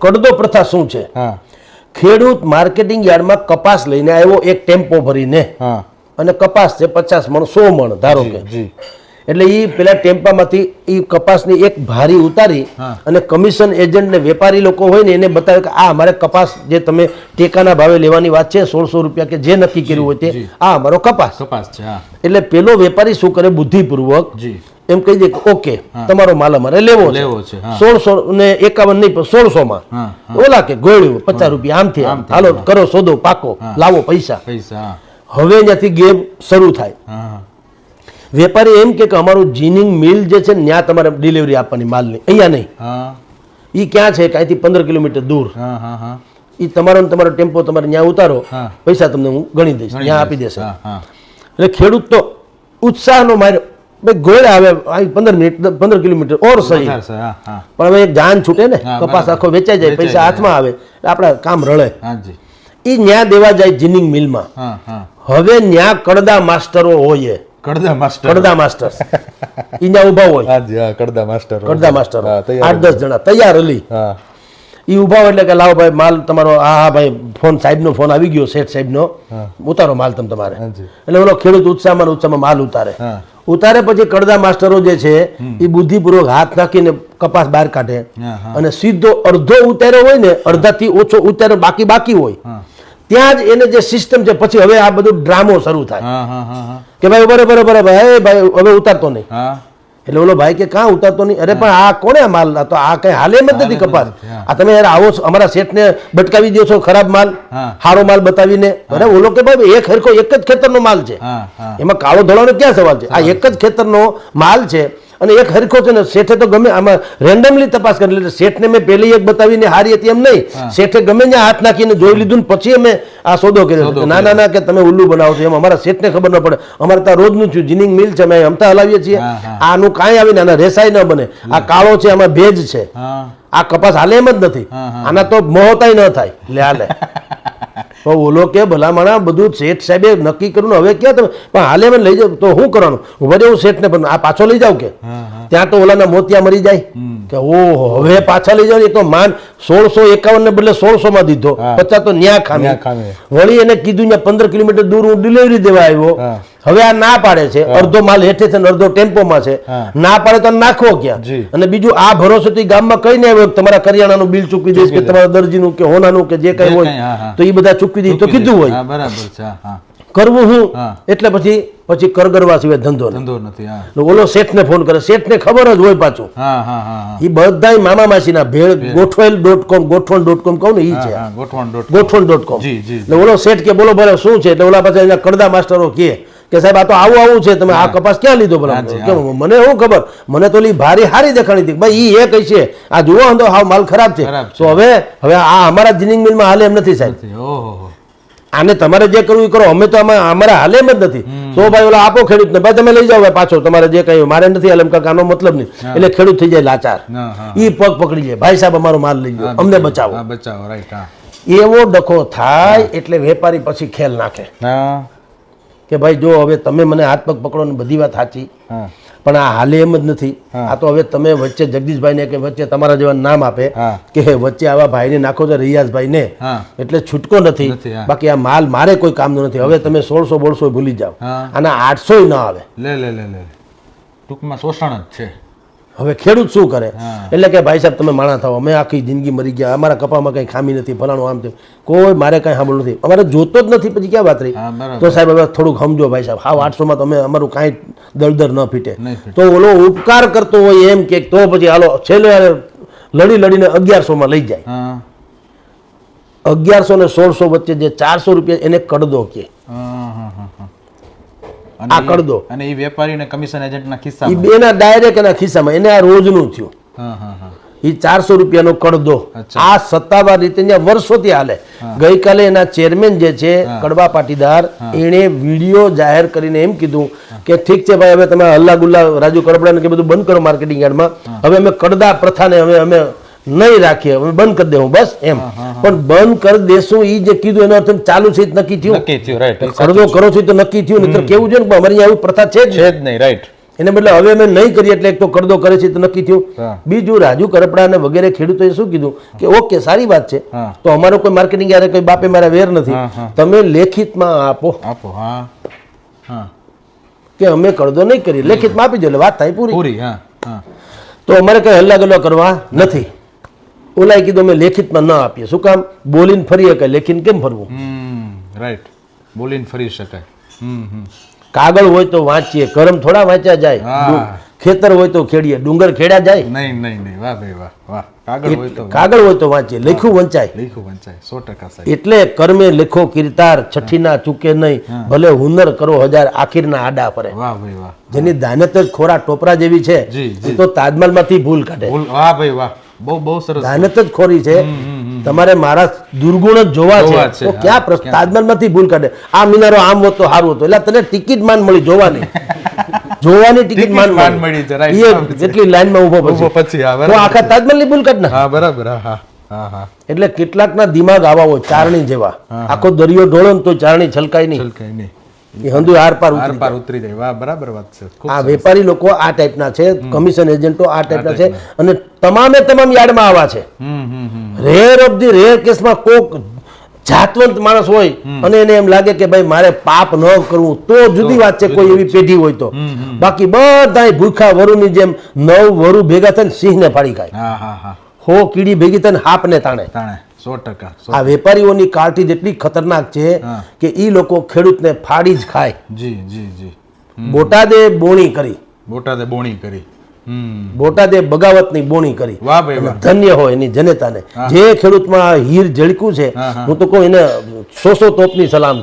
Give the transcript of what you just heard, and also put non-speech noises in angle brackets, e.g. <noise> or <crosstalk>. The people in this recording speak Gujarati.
કડદો પ્રથા શું છે? ખેડૂત માર્કેટિંગ યાર્ડમાં કપાસ લઈને આવ્યો એક ટેમ્પો ભરીને. અને કપાસ છે પચાસ મણ સો મણ ધારો કે. એટલે એ પેલા ટેમ્પામાંથી એ કપાસની એક ભારી ઉતારી અને કમિશન એજન્ટ ને વેપારી લોકો હોય ને એને બતાવે કે આ અમારે કપાસ જે તમે ટેકાના ભાવે લેવાની વાત છે સોળસો રૂપિયા કે જે નક્કી કર્યું હોય તે આ અમારો કપાસ. કપાસ છે એટલે પેલો વેપારી શું કરે? બુદ્ધિપૂર્વક જી. એમ કહી દે કે ઓકે તમારો માલ અમારે લેવો લેવો છે સોળસો ને એકાવન નહીં પણ સોળસો માં ઓલા કે ગોળ્યું પચાસ રૂપિયા આમથી આમ. આમથી, હાલો કરો સોદો પાકો લાવો પૈસા. પૈસા હવે ત્યાંથી ગેમ શરૂ થાય. વેપારી એમ કે અમારું જીનિંગ મિલ જે છે ને ત્યાં તમારે ડિલિવરી આપવાની માલની. અહીંયા નહીં. એ ક્યાં છે? કાંઈથી પંદર કિલોમીટર દૂર. એ તમારો તમારો ટેમ્પો તમારે ત્યાં ઉતારો. પૈસા તમને હું ગણી દઈશ. ત્યાં આપી. દેશે. એટલે ખેડૂત તો ઉત્સાહનો માર્યો. ભાઈ ગોળ આવે પંદર મિનિટ પંદર કિલોમીટર ઓર સહી. પણ હવે એક જાન છૂટે ને કપાસ આખો વેચાઈ જાય પૈસા હાથમાં આવે આપણા કામ રળે. એ ન્યા દેવા જાય જીનિંગ મિલમાં. હવે ન્યા કડદા માસ્ટરો હોય. કડદા માસ્ટર. કડદા માસ્ટર ઊભા હોય. કડદા માસ્ટર. કડદા માસ્ટરો. આઠ દસ જણા તૈયાર અલી. હા. એ ઊભા એટલે કે લાવો ભાઈ માલ તમારો આ હા ભાઈ ફોન સાહેબનો ફોન આવી ગયો શેઠ સાહેબનો. ઉતારો માલ તમે તમારે. એટલે ઓલો ખેડૂત ઉત્સાહમાં ઉત્સાહમાં માલ ઉતારે. ઉતારે પછી કડદા માસ્ટરો જે છે એ બુદ્ધિપૂર્વક હાથ નાખીને કપાસ બહાર કાઢે. હા હા. અને સીધો અડધો ઉતાર્યો હોય ને અડધાથી ઓછો ઉતાર્યો બાકી બાકી હોય. ત્યાં જ એને જે સિસ્ટમ છે પછી હવે આ બધું ડ્રામો શરૂ થાય. હા હા હા હા. કે ભાઈ બરોબર બરાબર ભાઈ ભાઈ હવે ઉતારતો નહીં. હા. એટલે ઓલો ભાઈ કે કાં ઉતારતો નહીં? અરે પણ આ કોને માલ? તો આ કઈ હાલે એમ જ નથી કપાસ આ તમે યાર આવો અમારા શેઠને બટકાવી દો છો ખરાબ માલ હા. સારો માલ બતાવીને. અરે ઓલો કે ભાઈ એક હરખો એક જ ખેતરનો માલ છે. એમાં કાળો ધોળાનો ક્યાં સવાલ છે? આ એક જ ખેતરનો માલ છે. અને એક હરખો છે ને શેઠે તો ગમે આમાં રેન્ડમલી તપાસ કરી એટલે શેઠને મેં પહેલી એક બતાવીને હારી હતી એમ નહીં. શેઠે ગમે ત્યાં હાથ નાખીને જોઈ લીધું ને પછી અમે આ સોદો કર્યો. ના ના ના કે તમે ઉલ્લુ બનાવો છો એમ અમારા શેઠને ખબર ન પડે. અમારે ત્યાં રોજનું છું જીનિંગ મિલ છે અમે અમતા હલાવીએ છીએ. આનું કાંઈ આવીને આના રેસાઈ ન બને. આ કાળો છે આમાં ભેજ છે. આ કપાસ હાલે એમ જ નથી. આના તો મોહતાય ન થાય. લે હાલે. તો ઓલો કે, ભલામણા બધું શેઠ સાહેબે નક્કી કર્યું હવે ક્યાં તમે? પણ હાલે મને લઈ જાવ તો શું કરવાનું? ઊભા રહેવું શેઠને પણ આ પાછો લઈ જાવ કે? હા હા. ત્યાં તો ઓલાના મોતિયા મરી જાય. કે ઓ હવે પાછા લઈ જાવ તો માન સોળસો એકાવન ને બદલે સોળસો માં દીધો પચાસ તો ન્યા ખામી. વળી એને કીધું ને પંદર કિલોમીટર દૂર હું ડિલિવરી દેવા આવ્યો. હવે આ ના પાડે છે. અડધો માલ હેઠે છે ને અડધો ટેમ્પોમાં છે. ના પાડે તો નાખવો ક્યાં? અને બીજું આ ભરોસો થી ગામમાં કઈ નહીં આવ્યો તમારા કરિયાણાનું બિલ ચૂકવી દઈશ કે તમારા દરજીનું કે હોનાનું કે જે કઈ હોય. તો એ બધા ચૂકવી દઈશ તો કીધું હોય. બરાબર છે. કરવું હું? એટલે પછી પછી કરગરવા સિવાય ધંધો ધંધો નથી ઓલો શેઠને ફોન કરે. શેઠને ખબર જ હોય પાછું. એ બધા મામા માસીના ભેળ ગોઠવેલ ડોટ કોમ ગોઠવણ ડોટ કોમ કહું ને એ છે. ગોઠવણ ડોટ કોમ. એટલે ઓલો શેઠ કે બોલો ભલે શું છે? એટલે ઓલા પાછા એના કડદા માસ્ટરો કે કે સાહેબ આ તો આવું આવું છે. તમે આ કપાસ ક્યાં લીધો ભલા? મને શું ખબર? મને તો લી ભારી હારી દેખાણી હતી. ભાઈ એ કઈ છે આ જુઓ અંદર હાવ માલ ખરાબ છે. તો હવે હવે આ અમારા જિનિંગ મિલમાં હાલે એમ નથી સાહેબ. આને તમારે જે કરવું એ કરો. અમે તો આમાં અમારે હાલે એમ જ નથી. તો ભાઈ ઓલા આપો ખેડૂતને ભાઈ તમે લઈ જાઓ પાછો. તમારે જે કહ્યું મારે નથી હાલે કાંઈ આનો મતલબ નહીં. એટલે ખેડૂત થઈ જાય લાચાર. ઈ પગ પકડી જાય ભાઈ સાહેબ અમારો માલ લઈ જાઓ અમને બચાવો. બચાવો. રાઈટ એવો ડખો થાય એટલે વેપારી પછી ખેલ નાખે. કે ભાઈ જો હવે તમે મને હાથ પગ પકડો ને બધી વાત સાચી. હા. પણ આ હાલે એમ જ નથી. આ તો હવે તમે વચ્ચે જગદીશભાઈને કે વચ્ચે તમારા જેવા નામ આપે કે વચ્ચે આવા ભાઈને નાખો છો રિયાઝભાઈને. ને એટલે છૂટકો નથી. બાકી આ માલ મારે કોઈ કામનો નથી. હવે તમે સોળસો બોળસો ભૂલી જાઓ. અને આઠસો ના આવે. લે લે લે લે. ટૂંકમાં શોષણ જ છે. હવે ખેડૂત શું કરે? એટલે કે ભાઈ સાહેબ તમે માણા થાવ અમે આખી જિંદગી મરી ગયા. અમારા કપામાં કંઈ ખામી નથી ફલાણું આમ થયું કોઈ મારે કંઈ સાંભળવું નથી. અમારે જોતો જ નથી પછી ક્યાં વાત રહી? તો સાહેબ હવે થોડુંક સમજો ભાઈ સાહેબ. હા આઠસોમાં તમે અમારું કાંઈ દળદર ન ફીટે. તો ઓલો ઉપકાર કરતો હોય એમ કે તો પછી હાલો છેલ્લે લડી લડીને અગિયારસોમાં લઈ જાય. અગિયારસો ને સોળસો વચ્ચે જે ચારસો રૂપિયા એને કડદો કે. આ કરી દો. અને એ વેપારીને કમિશન એજન્ટના એ કિસ્સામાં બેના ડાયરેક્ટ એના ખિસ્સામાં. એને આ રોજનું થયું. હા હા હા. એ ચારસો રૂપિયાનો કડદો આ સત્તાવાર રીતે વર્ષોથી હાલે. ગઈકાલે એના ચેરમેન જે છે કડવા પાટીદાર એણે વીડિયો જાહેર કરીને એમ કીધું કે ઠીક છે ભાઈ હવે તમે હલ્લા ગુલ્લા રાજુ કરબડાને કે બધું બંધ કરો માર્કેટિંગ યાર્ડમાં. હવે અમે કડદા પ્રથાને હવે અમે નહીં રાખીએ. અમે બંધ કરી દેવું બસ એમ. પણ બંધ કરી દેશું એ જે કીધું એનો અર્થ ચાલુ છે નક્કી થયું. નક્કી થયું રાઈટ કડદો કરો છો તો નક્કી થયું નહીં કેવું છે ને? અમારી આવી પ્રથા છે જ નહીં. રાઈટ એને બદલે હવે અમે નહીં કરીએ એટલે એક તો કરદો કરે છે તો નક્કી થયું. બીજું રાજુ કરપડા અને વગેરે ખેડૂતોએ શું કીધું? કે ઓકે સારી વાત છે. તો અમારો કોઈ માર્કેટિંગ યારે કોઈ બાપે મારા વેર નથી. તમે લેખિતમાં આપો. આપો હા. હા. કે અમે કરદો નહીં કરીએ. લેખિતમાં આપી દો એટલે વાત થાય પૂરી. પૂરી હા હા. તો અમારે કઈ હલ્લા ગલ્લા કરવા નથી. ઓલાએ કીધું અમે લેખિતમાં ના આપીએ. શું કામ? બોલીને ફરી શકાય. લેખીને કેમ ફરવું? રાઈટ બોલીને ફરી શકાય. કાગળ હોય તો વાંચીએ કરમ થોડા વાંચ્યા જાય. ખેતર હોય તો ખેડીએ ડુંગર ખેડ્યા જાય. નહીં નહીં નહીં. વાહ ભાઈ વાહ વાહ. કાગળ હોય તો કાગળ હોય તો વાંચીએ લખ્યું વંચાય. લખ્યું વંચાય સો ટકા એટલે કર્મે લેખો કીર્તાર છઠ્ઠીના ચૂકે નહીં. ભલે હુનર કરો હજાર આખીરના આડા પરે વાહ ભાઈ વાહ જેની દાનત ખોરા ટોપરા જેવી છે એ તો તાજમહલમાંથી ભૂલ કાઢે. વાહ ભાઈ વાહ. બહુ બહુ સરસ દાનત જ ખોરી છે. તમારે મારા દુર્ગુણ જ જોવા છે. તો ક્યાં પ્રશ્ન? તાજમહલમાંથી ભૂલ કાઢે. આ મિનારો આમ હોત તો સારું હતું. એટલે તને ટિકિટ માન મળી જોવાની. <laughs> જોવાની ટિકિટ માન માન મળી. છે. જેટલી લાઈનમાં ઊભો પછી. પછી હા બરાબર આખા તાજમહલની ભૂલ કાઢ ના. હા બરાબર હા હા એટલે કેટલાકના દિમાગ આવા હોય ચારણી જેવા. આખો દરિયો ઢોળો ને તો ચારણી છલકાય નહીં. છલકાય નહીં. એ હંધુ આર પાર આર ઉતરી પાર ઉતરી જાય. વાહ બરાબર વાત છે. આ વેપારી લોકો આ ટાઈપના છે કમિશન એજન્ટો આ ટાઈપના છે અને તમામે તમામ યાર્ડમાં આવા છે. રેર ઓફ ધી રેર કેસમાં કોક જાતવંત માણસ હોય અને એને એમ લાગે કે ભાઈ મારે પાપ ન કરવું તો જુદી વાત છે કોઈ એવી પેઢી હોય તો. બાકી બધા ભૂખા વરુની જેમ નવ વરુ ભેગા થઈને સિંહને ફાડી ખાય. હો કીડી ભેગી થઈને હાપને તાણે. તાણે. સો ટકા આ વેપારીઓની કાળથી જેટલી ખતરનાક છે કે એ લોકો ખેડૂતને ફાડી જ ખાય. જી જી જી. બોટાદે બોણી કરી. બોટાદે બોણી કરી. બોટાદે બોટાદે બગાવતની બોણી કરી. ધન્ય હોય એની જનતાને. જે ખેડૂતમાં હીર ઝળક્યું છે. હું તો કહું એને સો સો તોપની સલામ છે.